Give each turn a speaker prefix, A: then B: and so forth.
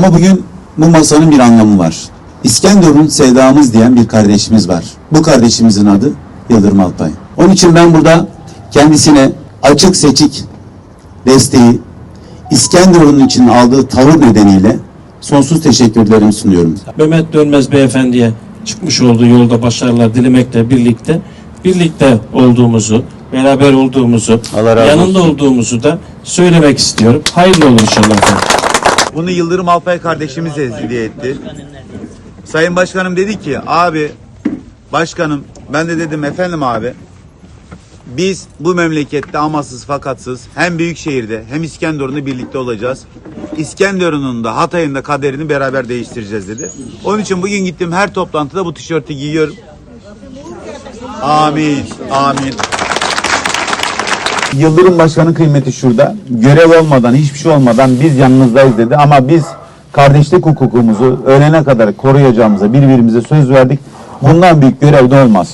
A: Ama bugün bu masanın bir anlamı var. İskenderun sevdamız diyen bir kardeşimiz var. Bu kardeşimizin adı Yıldırım Alpay. Onun için ben burada kendisine açık seçik desteği, İskenderun için aldığı tavır nedeniyle sonsuz teşekkürlerimi sunuyorum.
B: Mehmet Dönmez beyefendiye çıkmış olduğu yolda başarılar dilemekle birlikte birlikte olduğumuzu, beraber olduğumuzu, yanında olduğumuzu da söylemek istiyorum. Hayırlı olur inşallah.
C: Bunu Yıldırım Alpay kardeşimiz hediye etti. Sayın Başkanım dedi ki abi başkanım ben de dedim efendim abi biz bu memlekette amasız fakatsız hem Büyükşehir'de hem İskenderun'da birlikte olacağız. İskenderun'un da Hatay'ın da kaderini beraber değiştireceğiz dedi. Onun için bugün gittiğim her toplantıda bu tişörtü giyiyorum. Amin. Amin. Yıldırım Başkan'ın kıymeti şurada. Görev olmadan, hiçbir şey olmadan biz yanınızdayız dedi. Ama biz kardeşlik hukukumuzu öğlene kadar koruyacağımıza birbirimize söz verdik. Bundan büyük görev de olmaz.